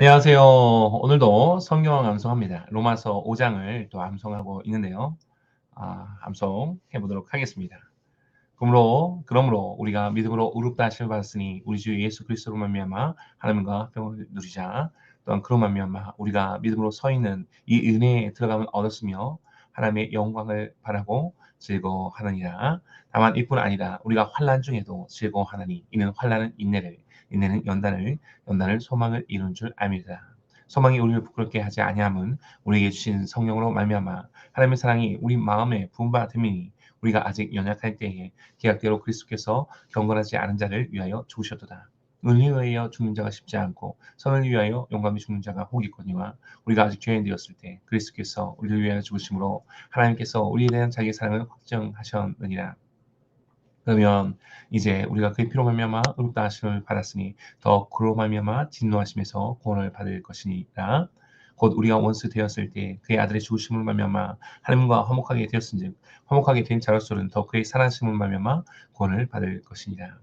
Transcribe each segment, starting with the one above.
안녕하세요. 오늘도 성경 암송합니다. 로마서 5장을 또 암송하고 있는데요. 아, 암송 해 보도록 하겠습니다. 그러므로 그러므로 우리가 믿음으로 의롭다 하심을 받았으니 우리 주 예수 그리스도로 말미암아 하나님과 평을 누리자. 또한 그로 말미암아 우리가 믿음으로 서 있는 이 은혜에 들어가면 얻었으며 하나님의 영광을 바라고 즐거워하느니라. 다만 이뿐 아니라 우리가 환란 중에도 즐거워하나니 이는 환란은 인내를 인내는 연단을 연단을 소망을 이룬 줄 압니다. 소망이 우리를 부끄럽게 하지 아니함은 우리에게 주신 성령으로 말미암아 하나님의 사랑이 우리 마음에 부음바 됨이니 우리가 아직 연약할 때에 계약대로 그리스도께서 경건하지 않은 자를 위하여 죽으셨도다. 은혜에 의하여 죽는 자가 쉽지 않고 선을 위하여 용감히 죽는 자가 혹이거니와 우리가 아직 죄인 되었을 때 그리스도께서 우리를 위하여 죽으심으로 하나님께서 우리에 대한 자기 사랑을 확정하셨느니라. 그러면 이제 우리가 그의 피로 말미암아 의롭다 하심을 받았으니 더 그로 말미암아 진노하심에서 구원을 받을 것이니라. 곧 우리가 원수 되었을 때 그의 아들의 죽으심을 말미암아 하나님과 화목하게 되었은즉 화목하게 된 자로서는 더 그의 살아심을 말미암아 구원을 받을 것이니라.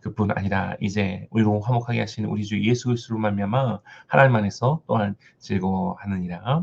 그뿐 아니라 이제 우리로 화목하게 하신 우리 주 예수 그리스도로 말미암아 하나님 안에서 또한 즐거워하느니라.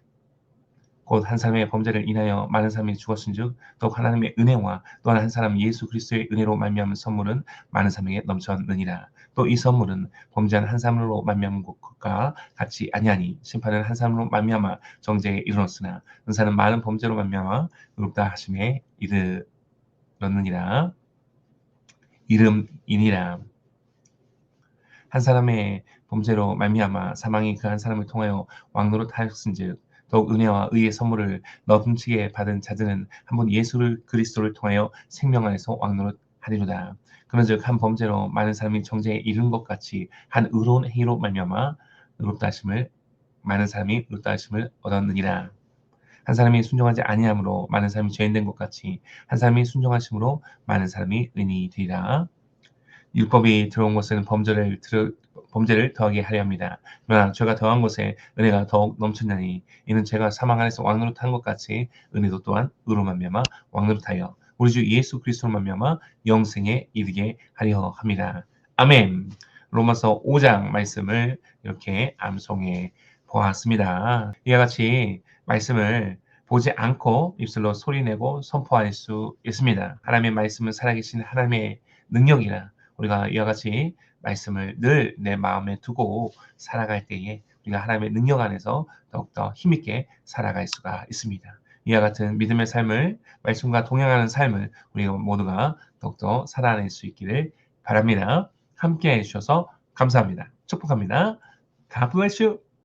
곧 한 사람의 범죄를 인하여 많은 사람이 죽었은즉 더욱 하나님의 은혜와 또한 한 사람 예수 그리스도의 은혜로 말미암은 선물은 많은 사람에게 넘쳤느니라. 또 이 선물은 범죄한 한 사람으로 말미암은 것과 같이 아니하니 심판은 한 사람으로 말미암아 정죄에 이르렀으나 은사는 많은 범죄로 말미암아 의롭다 하심에 이르렀느니라. 이름이니라. 한 사람의 범죄로 말미암아 사망이 그 한 사람을 통하여 왕노릇 하였은즉 더욱 은혜와 의의 선물을 넘치게 받은 자들은 한번 예수를 그리스도를 통하여 생명 안에서 왕노릇 하리로다. 그런즉 한 범죄로 많은 사람이 정죄에 이른 것 같이 한 의로운 행위로 말미암아 의롭다 하심을 많은 사람이 의롭다 하심을 얻었느니라. 한 사람이 순종하지 아니함으로 많은 사람이 죄인 된 것 같이 한 사람이 순종하심으로 많은 사람이 의인이 되리라. 율법이 들어온 것은 범죄를 들어, 범죄를 더하게 하려 합니다. 그러나 죄가 더한 것에 은혜가 더욱 넘쳤나니 이는 죄가 사망 안에서 왕노릇한 것 같이 은혜도 또한 의로 말미암아 왕노릇하여 우리 주 예수 그리스도로 말미암아 영생에 이르게 하려 합니다. 아멘. 로마서 5장 말씀을 이렇게 암송해 보았습니다. 이와 같이 말씀을 보지 않고 입술로 소리내고 선포할 수 있습니다. 하나님의 말씀은 살아계신 하나님의 능력이라 우리가 이와 같이 말씀을 늘 내 마음에 두고 살아갈 때에 우리가 하나님의 능력 안에서 더욱더 힘있게 살아갈 수가 있습니다. 이와 같은 믿음의 삶을 말씀과 동행하는 삶을 우리가 모두가 더욱더 살아낼 수 있기를 바랍니다. 함께 해주셔서 감사합니다. 축복합니다. God bless you.